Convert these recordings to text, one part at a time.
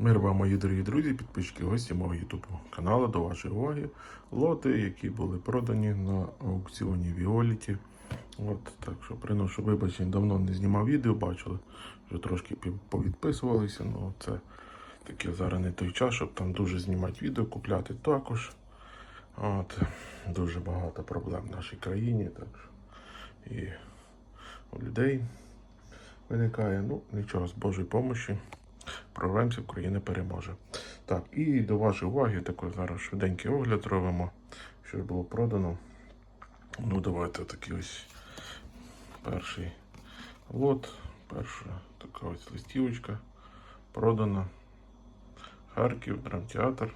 Мир вам, мої дорогі друзі, підписчики, гості мого YouTube каналу. До вашої уваги лоти, які були продані на аукціоні Віоліті. От, так що приношу вибачень, давно не знімав відео, бачили, вже трошки повідписувалися. Ну, це таке зараз не той час, щоб там дуже знімати відео, купляти також. От, дуже багато проблем в нашій країні. Так що і у людей виникає. Ну, нічого, з Божої помощі прорвемося, Україна переможе. Так, і до вашої уваги, такий зараз швиденький огляд робимо, що було продано. Ну, давайте такий ось перший лот, перша така ось листівочка продана. Харків, драмтеатр.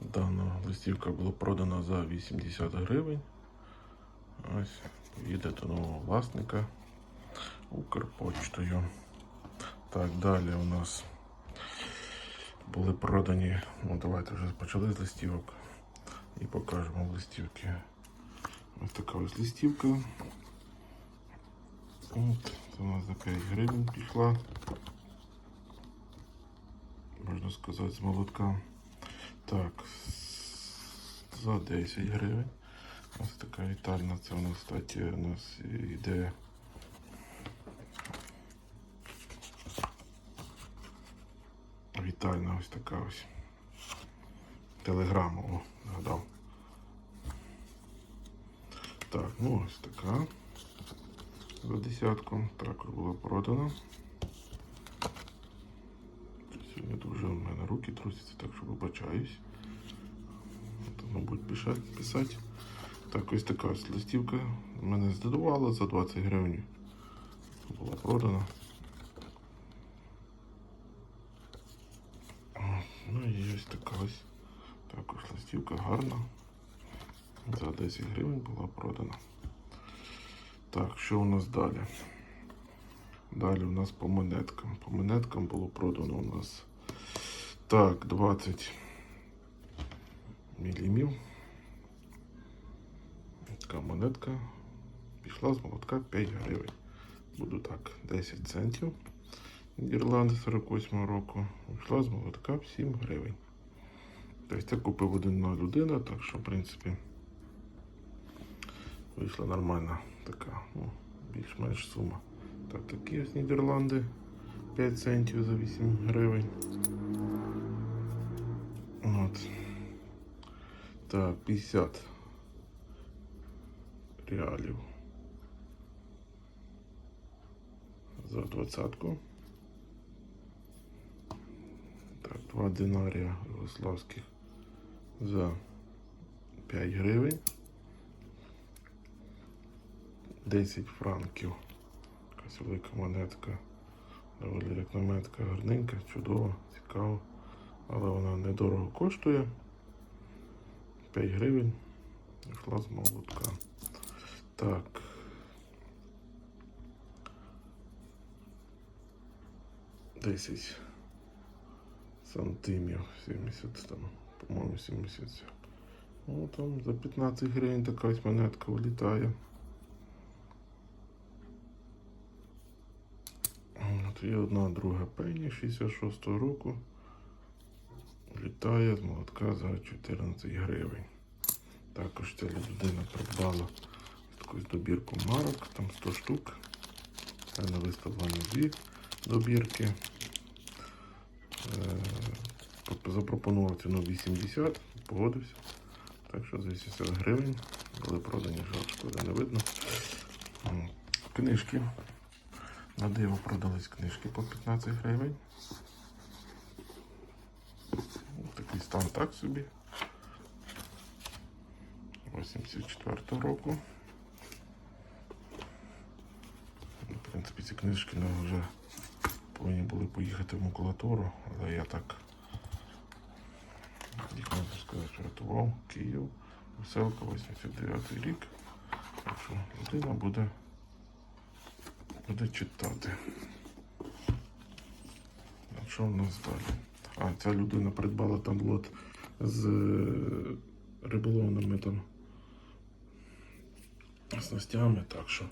Дана листівка була продана за 80 гривень. Ось, їде до нового власника. Укрпочтою. Так, далі у нас були продані. Ну, давайте вже почали з листівок. І покажемо листівки. Ось така ось листівка. От, це у нас за 5 гривень пішла. Можна сказати, з молотка. Так, за 10 гривень. Ось така вітальна. Це у нас, кстати, у нас іде Вітальна ось така ось. Телеграма, о, згадав. Так, ну ось така. За десятку. Також була продана. Сьогодні дуже у мене руки трусяться, так що вибачаюсь. То, мабуть, писати. Так, ось така ось листівка. Мене здивувала за 20 гривень. Була продана. Ну і ось така ось також листівка гарна. За 10 гривень була продана. Так, що у нас далі? Далі у нас по монеткам. По монеткам було продано у нас так, 20 мілімів. Така монетка. Пішла з молотка 5 гривень. Буду так, 10 центів. Нідерланди 48 року. Вийшла з молотка в 7 гривень. Тобто це купив одна людина, так що, в принципі, вийшла нормальна така, ну, більш-менш сума. Так, такі ось Нідерланди 5 центів за 8 гривень. От. Так, 50 реалів. За двадцятку. Так, два динарія югославських за 5 гривень. 10 франків. Якась велика монетка. Доволі як монетка гарненька, чудова, цікава. Але вона недорого коштує. 5 гривень. Йшла з молотка. Так. Десять сантимів 70 там, по-моєму, 70. Ну там за 15 гривень така монетка вилітає. От є одна друга пені 66-го року. Літає з молотка за 14 гривень. Також ця людина придбала таку добірку марок, там 100 штук. Це на виставлені дві добірки. Запропонував ціну 80, погодився. Так що за 80 гривень були продані, жаль, шкода не видно. Книжки. На диво продались книжки по 15 гривень. Такий стан так собі. 84 року. В принципі, ці книжки ну, вже повинні були поїхати в макулатуру, але я так їх можна сказати, Київ, Веселка, 89 рік. Так що людина буде, буде читати. А що в нас далі? А, ця людина придбала там лот з е, риболовними там снастями, так що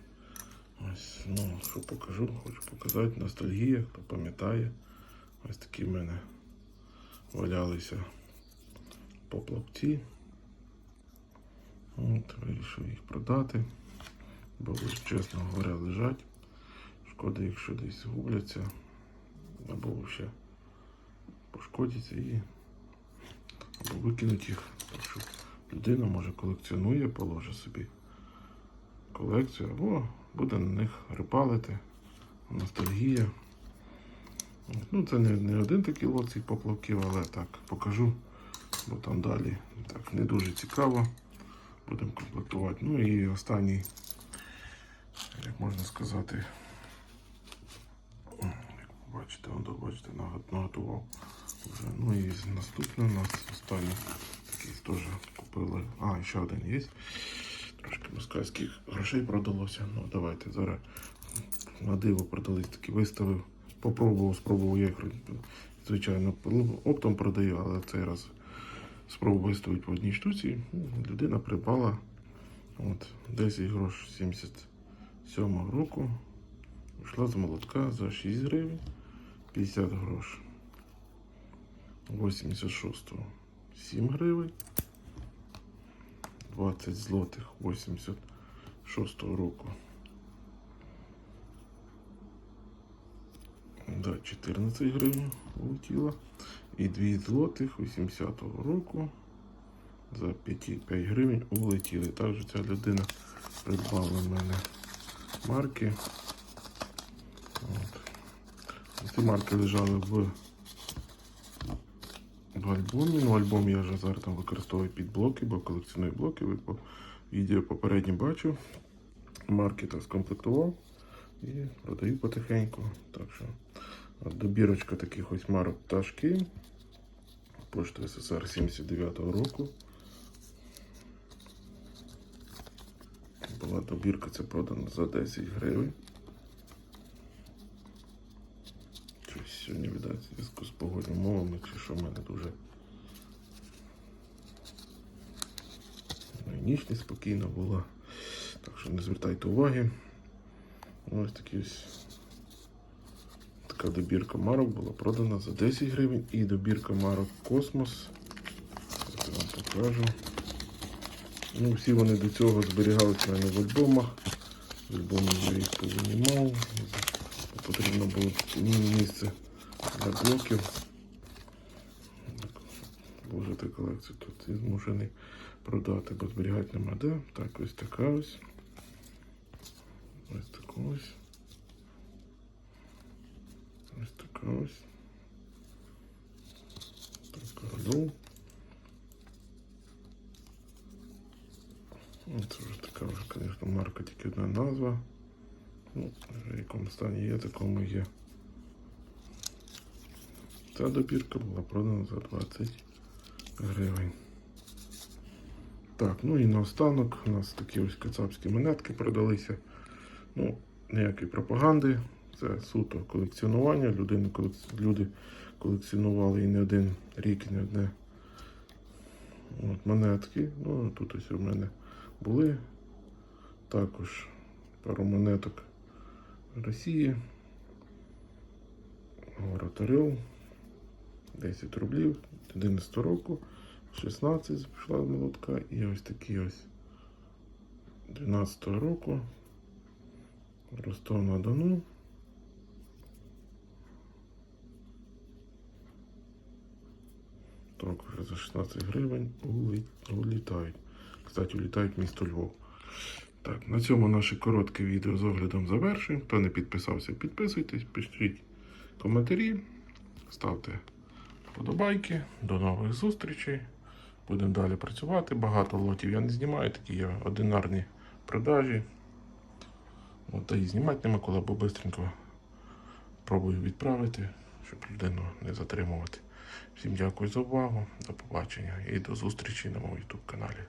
Ось, ну, що покажу, хочу показати. Ностальгія, хто пам'ятає. Ось такі в мене валялися поплавці. От, вирішив їх продати. Бо, чесно говоря, лежать. Шкода, якщо десь губляться, або ще пошкодяться і або викинуть їх. Так що людина може колекціонує, положить собі колекцію, або буде на них рибалити. Ностальгія. Ну, це не, не один такий лот поплавків, але так покажу, бо там далі так не дуже цікаво. Будемо комплектувати. Ну і останній, як можна сказати, як бачите, он, бачите, наготував вже. Ну і наступний у нас останній такий теж купили. А, ще один є. Трошки москальських грошей продалося. Ну давайте зараз на диво продались такі виставив. Попробував, спробував їх, звичайно, оптом продаю, але цей раз спробував виставити по одній штуці. Ну, Людина придбала от, 10 грош 77 року. Йшла з молотка за 6 гривень, 50 грош 86 7 гривень, 20 злотих 86 року. Да, 14 гривень улетіло. І 2 злотих 80-го року за 5, 5 гривень улетіли. Також ця людина придбала в мене марки. От. Ці марки лежали в, в альбомі. Ну, альбом я вже зараз там використовую під блоки, бо колекціоную блоки. Ви по відео попередньо бачив. Марки так скомплектував і продаю потихеньку. Так що добірочка таких ось марок пташки. Пошта СССР 79-го року. Була добірка, це продана за 10 гривень. Щось сьогодні видать в зв'язку з погодними умовами, чи що в мене дуже ну, і ніч неспокійна була. Так що не звертайте уваги. Ось такі ось така добірка марок була продана за 10 гривень і добірка марок Космос. Я вам покажу. Ну, всі вони до цього зберігалися в мене в альбомах. В альбомі я їх повинімав. Потрібно було місце для блоків. Вложити колекцію тут і змушений продати, бо зберігати нема де. Так, ось така ось. Ось така ось. Ось королю. Ну, Це вже така вже, звісно, марка, тільки одна назва. Ну, в якому стані є, такому є. Ця добірка була продана за 20 гривень. Так, ну і наостанок у нас такі ось кацапські монетки продалися. Ну, ніякої пропаганди. Це суто колекціонування. Людини, люди колекціонували і не один рік, і не одне от, монетки. Ну, тут ось у мене були також пару монеток Росії. Город Орел. 10 рублів 11 року, 16 пішла молотка і ось такі ось 12 року. Ростов на Дону. Також за 16 гривень улітають. Кстати, улітають місто Львов. Так, на цьому наше коротке відео з оглядом завершуємо. Хто не підписався, підписуйтесь, пишіть коментарі, ставте вподобайки. До нових зустрічей. Будемо далі працювати. Багато лотів я не знімаю, такі є одинарні продажі. От, та і знімати нема коли, бо швидко пробую відправити, щоб людину не затримувати. Всім дякую за увагу, до побачення і до зустрічі на моєму YouTube каналі.